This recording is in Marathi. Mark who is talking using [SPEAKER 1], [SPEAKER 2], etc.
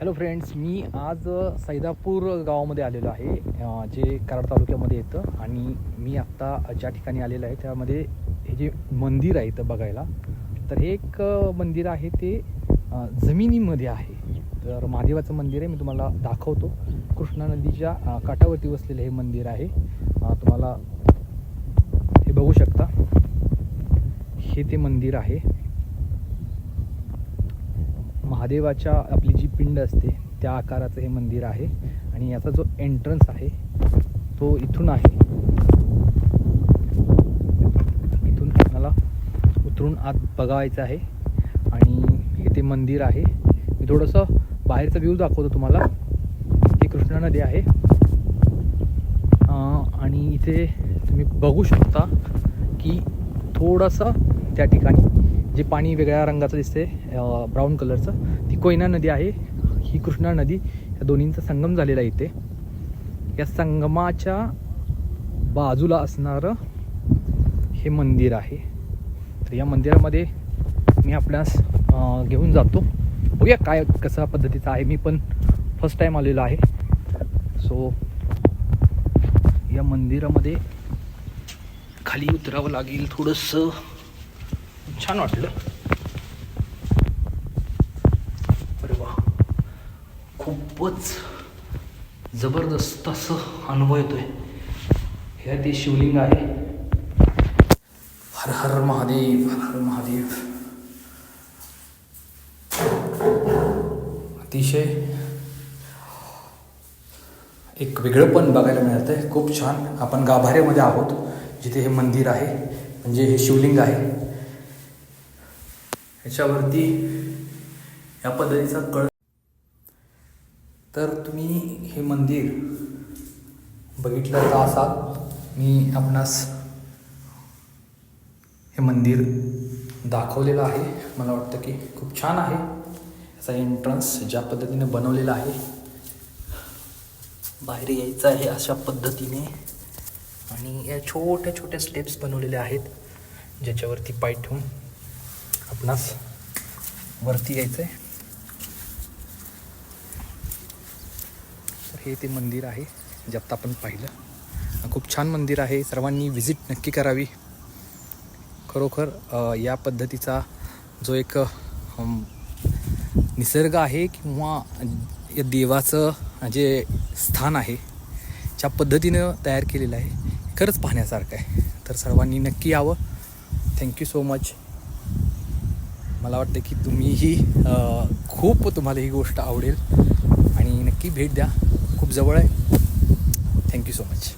[SPEAKER 1] हॅलो फ्रेंड्स मी आज सैदापूर गावामध्ये आलेलो आहे जे कराड तालुक्यामध्ये येतं. आणि मी आत्ता ज्या ठिकाणी आलेलं आहे त्यामध्ये हे जे मंदिर आहे इथं बघायला तर हे एक मंदिर आहे ते जमिनीमध्ये आहे. तर महादेवाचं मंदिर आहे मी तुम्हाला दाखवतो. कृष्णा नदीच्या काठावरती वसलेलं हे मंदिर आहे. तुम्हाला हे बघू शकता. हे ते मंदिर आहे. महादेवाच्या आपली जी पिंड असते त्या आकाराचं हे मंदिर आहे. आणि याचा जो एंट्रन्स आहे तो इथून आहे. इथून आपल्याला उतरून आत बघायचं आहे. आणि हे ते मंदिर आहे. मी थोडंसं बाहेरचा व्ह्यू दाखवतो तुम्हाला. ही कृष्णा नदी आहे. आणि इथे तुम्ही बघू शकता की थोडंसं त्या ठिकाणी जे पाणी वेगळ्या रंगाचं दिसते ब्राऊन कलरचं ती कोयना नदी आहे. ही कृष्णा नदी या दोन्हींचा संगम झालेला आहे इथे. या संगमाच्या बाजूला असणारं हे मंदिर आहे. तर या मंदिरामध्ये मी आपल्यास घेऊन जातो. बघूया काय कसा पद्धतीचं आहे. मी पण फर्स्ट टाईम आलेलो आहे. सो या मंदिरामध्ये खाली उतरावं लागेल थोडंसं. छान वाटलं. अरे वा. खूपच जबरदस्त असं अनुभव येतोय. हे ते शिवलिंग आहे. हर हर महादेव हर हर महादेव. अतिशय एक वेगळं पण बघायला मिळतं आहे खूप छान. आपण गाभाऱ्यामध्ये आहोत जिथे हे मंदिर आहे. म्हणजे हे शिवलिंग आहे. ह्याच्यावरती या पद्धतीचा कळ तर तुम्ही हे मंदिर बघितलं तर असाल मी आपणास हे मंदिर दाखवलेलं आहे. मला वाटतं की खूप छान आहे. याचा एंट्रन्स ज्या पद्धतीने बनवलेला आहे बाहेर यायचं आहे अशा पद्धतीने. आणि या छोट्या छोट्या स्टेप्स बनवलेल्या आहेत ज्याच्यावरती पाय ठेवून आपणास वरती यायचं आहे तर हे ते मंदिर आहे जे आत्ता आपण पाहिलं. खूप छान मंदिर आहे. सर्वांनी व्हिजिट नक्की करावी. खरोखर या पद्धतीचा जो एक निसर्ग आहे किंवा या देवाचं जे स्थान आहे ज्या पद्धतीनं तयार केलेलं आहे खरंच पाहण्यासारखं आहे. तर सर्वांनी नक्की यावं. थँक्यू सो मच मला वाटतं की तुम्हीही खूप तुम्हाला ही गोष्ट आवडेल. आणि नक्की भेट द्या. खूप जवळ आहे. Thank you so much